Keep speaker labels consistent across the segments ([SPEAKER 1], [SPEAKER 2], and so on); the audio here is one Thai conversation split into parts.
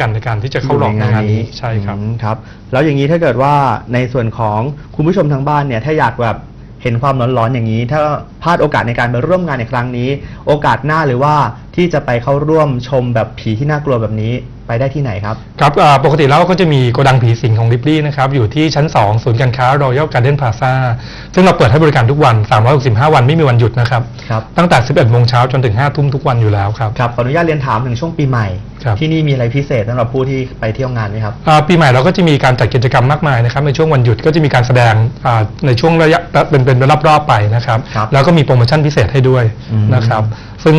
[SPEAKER 1] กันในการที่จะเข้าร่วมในงานนี้ใช่ครับ
[SPEAKER 2] อืมครับ แล้วอย่างนี้ถ้าเกิดว่าในส่วนของคุณผู้ชมทางบ้านเนี่ยถ้าอยากแบบเห็นความร้อนๆอย่างนี้ ถ้าพลาดโอกาสในการไปร่วมงานในครั้งนี้ โอกาสหน้าหรือว่าที่จะไปเข้าร่วมชมแบบผีที่น่ากลัวแบบนี้ ไปได้ที่ไหนครับ
[SPEAKER 1] ครับอ่าปกติแล้วก็จะมีโกดังผีสิงของริบลี่นะครับ อยู่ที่ชั้น 2 ศูนย์การค้ารอยัลการ์เด้นพลาซ่าซึ่งเราเปิดให้บริการทุกวัน 365 วันไม่มีวันหยุดนะครับ
[SPEAKER 2] ครับ
[SPEAKER 1] ตั้งแต่ 11โมงเช้าจนถึง 5 ทุ่มทุกวันอยู่แล้วครับ
[SPEAKER 2] ครับขออนุญาตเรียนถามถึงช่วงปีใหม่
[SPEAKER 1] ครับ
[SPEAKER 2] ที่นี่มีอะไรพิเศษสำหรับผู้ที่ไปเที่ยวงานไหมครับ
[SPEAKER 1] อ่าปีใหม่เราก็จะมีการจัดกิจกรรมมากมายนะครับ ในช่วงวันหยุดก็จะมีการแสดงอ่าในช่วงระยะเป็นเป็นรอบๆไปนะครับ
[SPEAKER 2] ครับ
[SPEAKER 1] แล้วก็มีโปรโมชั่นพิเศษให้ด้วย
[SPEAKER 2] อืม
[SPEAKER 1] นะครับ ซึ่ง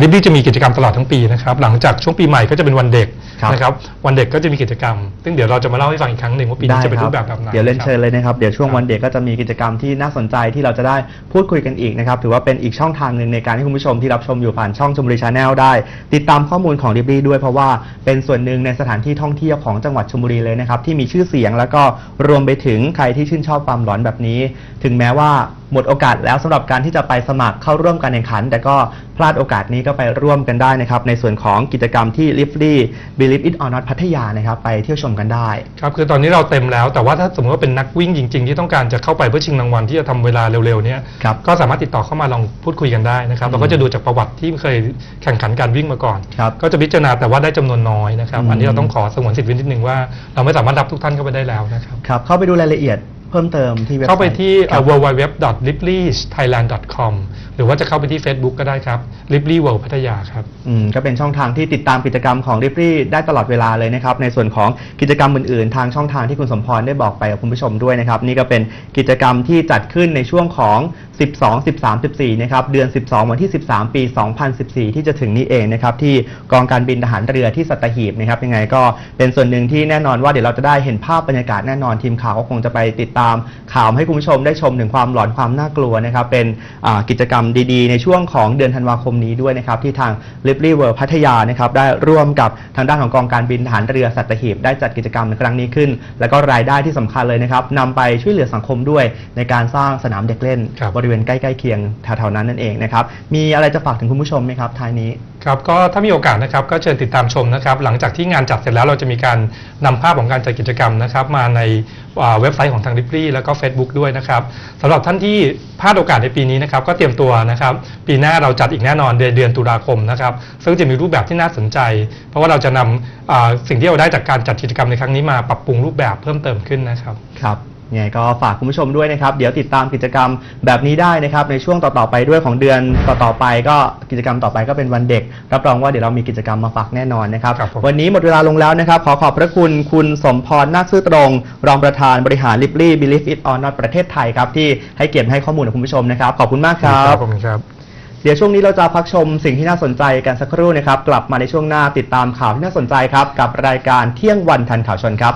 [SPEAKER 1] ริบลี่จะมีกิจกรรมตลอดทั้งปีนะครับหลังจากช่วงปีใหม่ก็จะเป็นวันเด็ก
[SPEAKER 2] ครับ
[SPEAKER 1] นะครับวันเด็กก็จะมีกิจกรรม ซึ่งเดี๋ยวเราจะมาเล่าให้ฟังอีกครั้งหนึ่งว่าปีนี้จะเป็นรูปแบบแบบไหน
[SPEAKER 2] เดี๋ยวเล่น
[SPEAKER 1] ครับ
[SPEAKER 2] เชิญเลยนะครับเดี๋ยวช่วง
[SPEAKER 1] ครับ
[SPEAKER 2] วันเด็กก็จะมีกิจกรรมที่น่าสนใจที่เราจะได้พูดคุยกันอีกนะครับถือว่าเป็นอีกช่องทางหนึ่งในการให้คุณผู้ชมที่รับชมอยู่ผ่านช่องชมบุรีชาแนลได้ ติดตามข้อมูลของดิบลี่ด้วยเพราะว่าเป็นส่วนหนึ่งในสถานที่ท่องเที่ยวของจังหวัดชลบุรีเลยนะครับที่มีชื่อเสียงแล้วก็รวมไปถึงใครที่ชื่นชอบความหลอนแบบนี้ ถึงแม้ว่าหมดโอกาสแล้วสำหรับการที่จะไปสมัครเข้าร่วมการแข่งขัน แต่ก็พลาดโอกาสนี้ก็ไปร่วมกันได้นะครับ ในส่วนของกิจกรรมที่ l i f l y Believe It or Not พัทยานะครับ ไปเที่ยวชมกันได้
[SPEAKER 1] ครับ คือตอนนี้เราเต็มแล้ว แต่ว่าถ้าสมมติว่าเป็นนักวิ่งจริง ๆ ที่ต้องการจะเข้าไปเพื่อชิงรางวัลที่จะทำเวลาเร็วๆเนี่ย
[SPEAKER 2] ครับ
[SPEAKER 1] ก็สามารถติดต่อเข้ามาลองพูดคุยกันได้นะครับ
[SPEAKER 2] อืม
[SPEAKER 1] เราก็จะดูจากประวัติที่เคยแข่งขันการวิ่งมาก่อน
[SPEAKER 2] ครับ
[SPEAKER 1] ก็จะพิจารณาแต่ว่าได้จำนวนน้อยนะครับ
[SPEAKER 2] อืม
[SPEAKER 1] อันนี้เราต้องขอสงวนสิทธิ์ไว้นิดนึงว่าเราไม่สามารถรับทุกท่านเข้าไปได้แล้วนะครับ
[SPEAKER 2] ครับเข้าไปดูรายละเอียด เพิ่มเติมที่เว็บซต์
[SPEAKER 1] เข้าไปที่
[SPEAKER 2] ครับ
[SPEAKER 1] www.lipleythailand.com หรือว่าจะเข้าไปที่ Facebook ก็ได้ครับ Ripley World พัทยาครับ
[SPEAKER 2] อืมก็เป็นช่องทางที่ติดตามกิจกรรมของริ p รี่ได้ตลอดเวลาเลยนะครับ ในส่วนของกิจกรรมอื่นๆ ทางช่องทางที่คุณสมพรได้บอกไปกับคุณผู้ชมด้วยนะครับ นี่ก็เป็นกิจกรรมที่จัดขึ้นในช่วงของ 12 13 14 นะครับ เดือน 12 วันที่ 13 ปี 2014 ที่จะถึงนี้เองนะครับ ที่กองการบินทหารเรือที่สัตหีบนะครับยังไงก็เป็นส่วนหนึ่งที่แน่นอนว่าเดี๋ยวเราจะได้เห็นภาพบรรยากาศแน่นอนทีมข่าวก็คงจะไปติดตามข่าวให้คุณผู้ชมได้ชมถึงความหลอนความน่ากลัวนะครับเป็นอ่ากิจกรรมดีๆ ในช่วงของเดือนธันวาคมนี้ด้วยนะครับที่ทาง l i b r y World พัทยานะครับได้ร่วมกับทางด้านของกองการบินทหารเรือสัตหีบได้จัดกิจกรรมในครั้งนี้ขึ้น แล้วก็รายได้ที่สำคัญเลยนะครับนำไปช่วยเหลือสังคมด้วยในการสร้างสนามเด็กเล่น
[SPEAKER 1] ครับ
[SPEAKER 2] บริเวณใกล้ๆเคียงแถวๆนั้นนั่นเองนะครับมีอะไรจะฝากถึงคุณผู้ชมไหมครับท้ายนี้
[SPEAKER 1] ครับก็ถ้ามีโอกาสนะครับก็เชิญติดตามชมนะครับหลังจากที่งานจัดเสร็จแล้วเราจะมีการนำภาพของการจัดกิจกรรมนะครับมาในอ่าเว็บไซต์ของทางริปลี่แล้วก็ Facebook ด้วยนะครับสำหรับท่านที่พลาดโอกาสในปีนี้นะครับก็เตรียมตัวนะครับปีหน้าเราจัดอีกแน่นอนเดือนเดือนตุลาคมนะครับซึ่งจะมีรูปแบบที่น่าสนใจ เพราะว่าเราจะนำอ่าสิ่งที่เราได้จากการจัดกิจกรรมในครั้งนี้มาปรับปรุงรูปแบบเพิ่มเติมขึ้นนะครับ
[SPEAKER 2] ครับ ยังไงก็ฝากคุณผู้ชมด้วยนะครับ เดี๋ยวติดตามกิจกรรมแบบนี้ได้นะครับ ในช่วงต่อ ๆ ไปด้วยของเดือนต่อ ๆ ไปก็กิจกรรมต่อไปก็เป็นวันเด็ก รับรองว่าเดี๋ยวเรามีกิจกรรมมาฝากแน่นอนนะครับ
[SPEAKER 1] ครับผม
[SPEAKER 2] วันนี้หมดเวลาลงแล้วนะครับ ขอขอบพระคุณคุณสมพรนาคซื่อตรง รองประธานบริหารลิปลี่ Believe It or Not ประเทศไทยครับ ที่ให้เกียรติให้ข้อมูลกับคุณผู้ชมนะครับ ขอบคุณมากครับ
[SPEAKER 1] ขอบคุณครับ
[SPEAKER 2] เดี๋ยวช่วงนี้เราจะพักชมสิ่งที่น่าสนใจกันสักครู่นะครับ กลับมาในช่วงหน้าติดตามข่าวที่น่าสนใจครับ กับรายการเที่ยงวันทันข่าวชนครับ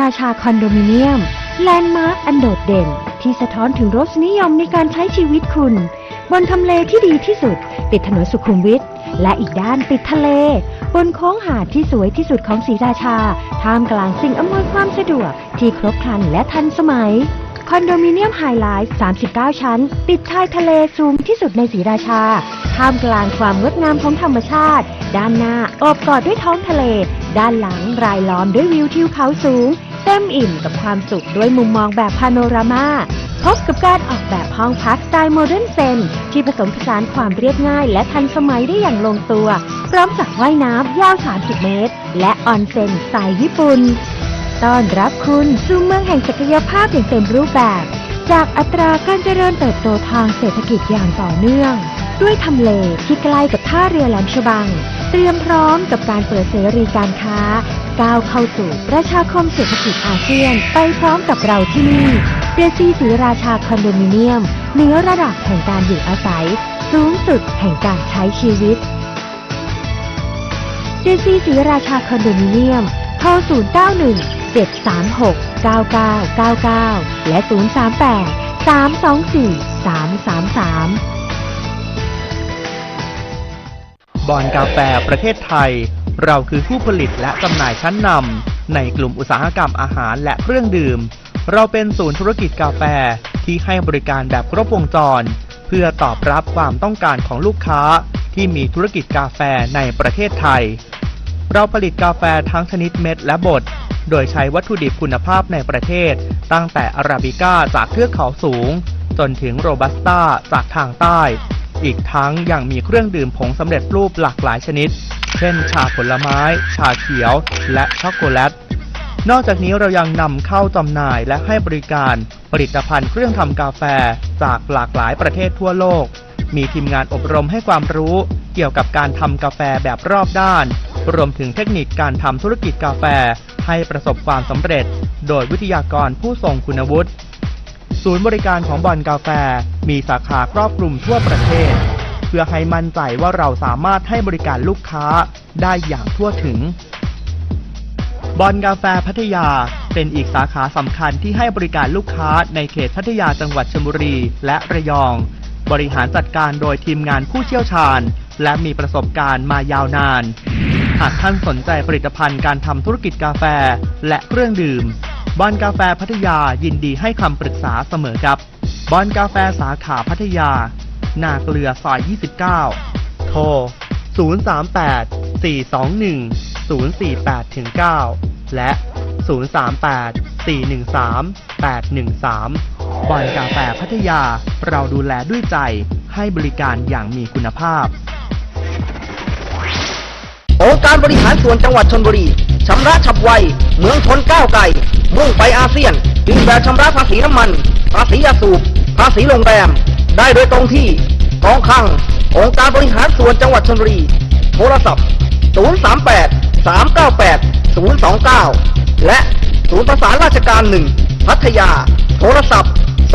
[SPEAKER 3] ราชาคอนโดมิเนียม แลนด์มาร์คอันโดดเด่น ที่สะท้อนถึงรสนิยมในการใช้ชีวิตคุณ บนทำเลที่ดีที่สุด ติดถนนสุขุมวิทและอีกด้านติดทะเล บนโค้งหาดที่สวยที่สุดของศรีราชา ท่ามกลางสิ่งอำนวยความสะดวกที่ครบครันและทันสมัย คอนโดมิเนียมไฮไลท์ 39 ชั้น ติดชายทะเลสูงที่สุดในศรีราชา ท่ามกลางความงดงามของธรรมชาติ ด้านหน้าโอบกอดด้วยท้องทะเล ด้านหลังรายล้อมด้วยวิวทิวเขาสูง เต็มอิ่มกับความสุขด้วยมุมมองแบบพาโนรามาพบกับการออกแบบห้องพักสไตล์โมเดิร์นเซนที่ผสมผสานความเรียบง่าย และทันสมัยได้อย่างลงตัว พร้อมสระว่ายน้ำยาว 30 เมตร และออนเซ็นสไตล์ญี่ปุ่น ต้อนรับคุณสู่เมืองแห่งศักยภาพอย่างเต็มรูปแบบ จากอัตราการเจริญเติบโตทางเศรษฐกิจอย่างต่อเนื่อง ด้วยทำเลที่ใกล้กับท่าเรือแหลมฉบัง เตรียมพร้อมกับการเปิดเสรีการค้า ก้าวเข้าสู่ประชาคมเศรษฐกิจอาเซียนไปพร้อมกับเราที่นี่เดซีศรีราชาคอนโดมิเนียมเหนือระดับแห่งการอยู่อาศัย สูงสุดแห่งการใช้ชีวิตเดซีศรีราชาคอนโดมิเนียมโทร091 736 9999 และ 038 324 333
[SPEAKER 2] บอนกาแฟประเทศไทย เราคือผู้ผลิตและจำหน่ายชั้นนำในกลุ่มอุตสาหกรรมอาหารและเครื่องดื่ม เราเป็นศูนย์ธุรกิจกาแฟที่ให้บริการแบบครบวงจร เพื่อตอบรับความต้องการของลูกค้าที่มีธุรกิจกาแฟในประเทศไทย เราผลิตกาแฟทั้งชนิดเม็ดและบด โดยใช้วัตถุดิบคุณภาพในประเทศ ตั้งแต่อาราบิก้าจากเทือกเขาสูง จนถึงโรบัสต้าจากทางใต้ อีกทั้งยังมีเครื่องดื่มผงสำเร็จรูปหลากหลายชนิด เช่น ชาผลไม้ ชาเขียว และช็อกโกแลตนอกจากนี้เรายังนำเข้าจำหน่ายและให้บริการผลิตภัณฑ์เครื่องทำกาแฟจากหลากหลายประเทศทั่วโลก มีทีมงานอบรมให้ความรู้เกี่ยวกับการทำกาแฟแบบรอบด้าน รวมถึงเทคนิคการทำธุรกิจกาแฟให้ประสบความสำเร็จ โดยวิทยากรผู้ทรงคุณวุฒิ ศูนย์บริการของบอนกาแฟมีสาขาครอบคลุมทั่วประเทศ เพื่อให้มั่นใจว่าเราสามารถให้บริการลูกค้าได้อย่างทั่วถึง บอนกาแฟพัทยาเป็นอีกสาขาสำคัญที่ให้บริการลูกค้าในเขตพัทยาจังหวัดชลบุรีและระยอง บริหารจัดการโดยทีมงานผู้เชี่ยวชาญ และมีประสบการณ์มายาวนาน หากท่านสนใจผลิตภัณฑ์การทำธุรกิจกาแฟและเครื่องดื่มบอนกาแฟพัทยายินดีให้คำปรึกษาเสมอครับบอนกาแฟสาขาพัทยา นาเกลือซอย 29 โทร 038 421 048 9 และ 038 413 813บอนกาแฟพัทยาเราดูแลด้วยใจให้บริการอย่างมีคุณภาพ
[SPEAKER 4] องค์การบริหารส่วนจังหวัดชนบุรีชำระฉับไว เมืองชนก้าวไกล มุ่งไปอาเซียน จึงแบบชำระภาษีน้ำมัน ภาษียาสูบ ภาษีโรงแรม ได้โดยตรงที่กองคลัง องค์การบริหารส่วนจังหวัดชนบุรี โทรศัพท์ 038 398 029 และศูนย์ประสานราชการหนึ่งพัทยา โทรศัพท์ 038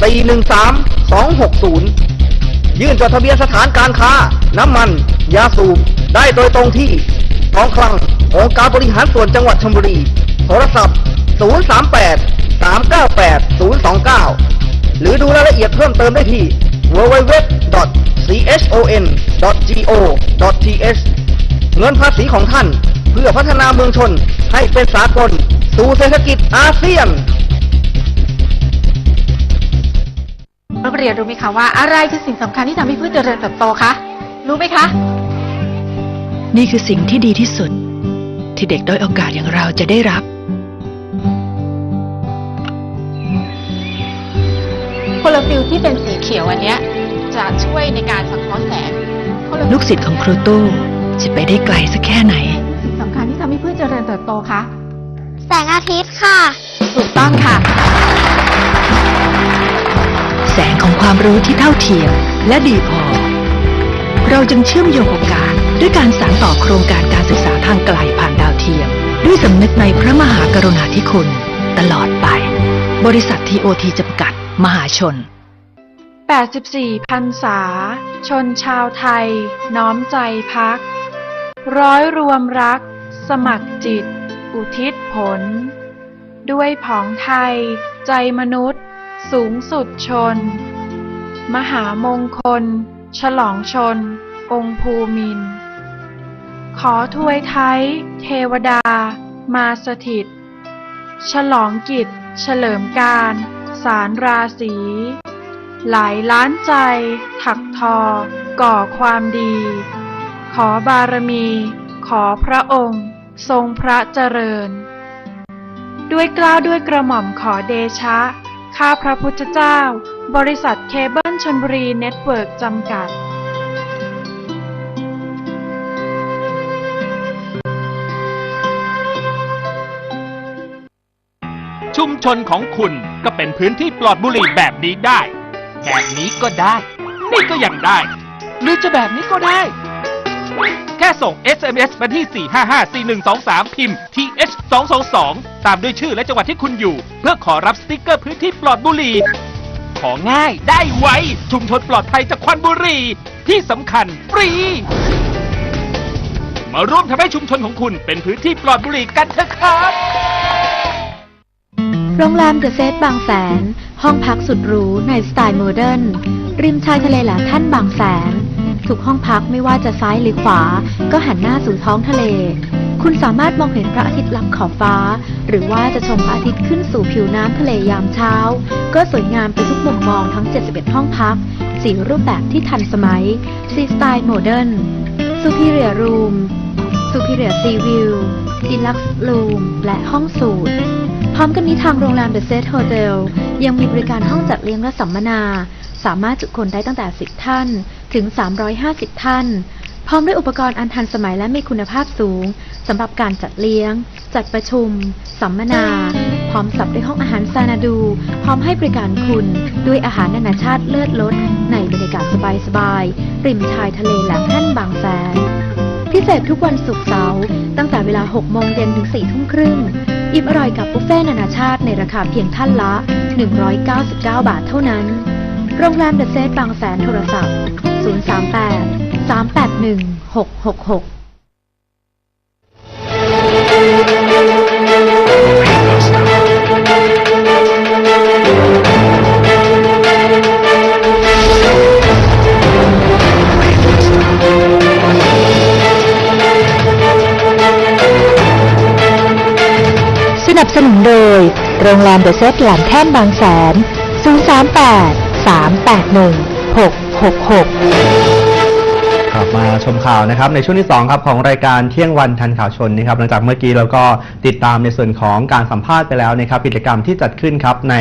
[SPEAKER 4] 413 260 ยื่นจดทะเบียนสถานการค้า น้ำมัน ยาสูบ ได้โดยตรงที่กองคลังองค์การบริหารส่วนจังหวัดชลบุรี โทรศัพท์ 038 398 029 หรือดูรายละเอียดเพิ่มเติมได้ที่ www.chon.go.th เงินภาษีของท่านเพื่อพัฒนาเมืองชนให้เป็นสากล สู่เศรษฐกิจอาเซียน
[SPEAKER 5] นักเรียนรู้ไหมคะว่าอะไรคือสิ่งสำคัญที่ทำให้พืชเจริญเติบโตคะ รู้ไหมคะ
[SPEAKER 6] นี่คือสิ่งที่ดีที่สุด ที่เด็กด้อยโอกาสอย่างเราจะได้รับ
[SPEAKER 5] โคลอฟิลที่เป็นสีเขียวอันเนี้ยจะช่วยในการสังเคราะห์แสงโคโรฟิล
[SPEAKER 6] ลูกศิษย์ของครูตู้จะไปได้ไกลสักแค่ไหน
[SPEAKER 5] สิ่งสำคัญที่ทำให้พืชเจริญเติบโตคะ
[SPEAKER 7] แสงอาทิตย์ค่ะ
[SPEAKER 5] ถูกต้องค่ะ
[SPEAKER 6] แสงของความรู้ที่เท่าเทียมและดีพอ เราจึงเชื่อมโยงโอกาส ด้วยการสานต่อโครงการการศึกษาทางไกลผ่านดาวเทียม ด้วยสำนึกในพระมหากรุณาธิคุณ ตลอดไป บริษัททีโอทีจำกัด มหาชน
[SPEAKER 8] 84พรรษา ชนชาวไทย น้อมใจพัก ร้อยรวมรัก สมัครจิต อุทิศผล ด้วยผองไทย ใจมนุษย์ สูงสุดชน มหามงคล ฉลองชน องค์ภูมิน ขอถวยไทย เทวดา มาสถิต ฉลองกิจ เฉลิมการ สารราศี หลายล้านใจ ถักทอ ก่อความดี ขอบารมี ขอพระองค์ ทรงพระเจริญ ด้วยกล้าวด้วยกระหม่อมขอเดชะ ข้าพระพุทธเจ้า บริษัทเคเบิลชนบุรีเน็ตเวิร์กจำกัด
[SPEAKER 9] ชุมชนของคุณก็เป็นพื้นที่ปลอดบุหรี่แบบนี้ได้ แบบนี้ก็ได้ นี่ก็ยังได้ หรือจะแบบนี้ก็ได้ แค่ส่ง SMS มาที่ 4554123 พิมพ์ TH 222ตามด้วยชื่อและจังหวัดที่คุณอยู่ เพื่อขอรับสติกเกอร์พื้นที่ปลอดบุหรี่ ของ่ายได้ไว ชุมชนปลอดภัยจากควันบุหรี่ ที่สำคัญฟรี มาร่วมทำให้ชุมชนของคุณเป็นพื้นที่ปลอดบุหรี่กันเถอะครับ
[SPEAKER 10] โรงแรมเดอะเซตบางแสน ห้องพักสุดหรูในสไตล์โมเดิร์น ริมชายทะเลแหลมท่านบางแสน ทุกห้องพักไม่ว่าจะซ้ายหรือขวา ก็หันหน้าสู่ท้องทะเล คุณสามารถมองเห็นพระอาทิตย์ลับขอบฟ้า หรือว่าจะชมพระอาทิตย์ขึ้นสู่ผิวน้ำทะเลยามเช้า ก็สวยงามไปทุกมุมมองทั้ง 71 ห้องพัก สีรูปแบบที่ทันสมัยซีสไตล์โมเดิร์น Superior Room Superior Sea View Deluxe Room และห้องสูตร ร้อมกันนี้ทางโรงแรม The Set Hotel ยังมีบริการห้องจัดเลี้ยงและสัมมนา สามารถจุคนได้ตั้งแต่ 10 ท่าน ถึง 350 ท่าน พร้อมด้วยอุปกรณ์อันทันสมัยและมีคุณภาพสูงสำหรับการจัดเลี้ยง จัดประชุม สัมมนา พร้อมสับด้วยห้องอาหารซานาดู พร้อมให้บริการคุณ ด้วยอาหารนานาชาติเลิศรสในบรรยากาศสบายๆริมชายทะเลแหลมแท่นบางแสนพิเศษทุกวันศุกร์เสาร์ตั้งแต่เวลา 6 โมงเย็นถึง 4 ทุ่มครึ่ง อิ่มอร่อยกับบุฟเฟ่นานาชาติในราคาเพียงท่านละ 199 บาทเท่านั้น โรงแรมเดอะเซตบางแสนโทรศัพท์ 038 381 666 นับสนุนโดย โรงแรมเดอะเซตหลานแท่นบางแสน 038 381 666
[SPEAKER 2] กลับมาชมข่าวนะครับในช่วงที่2ครับของรายการเที่ยงวันทันข่าวชนนะครับหลังจากเมื่อกี้เราก็ติดตามในส่วนของการสัมภาษณ์ไปแล้วนะครับกิจกรรมที่จัดขึ้นครับใน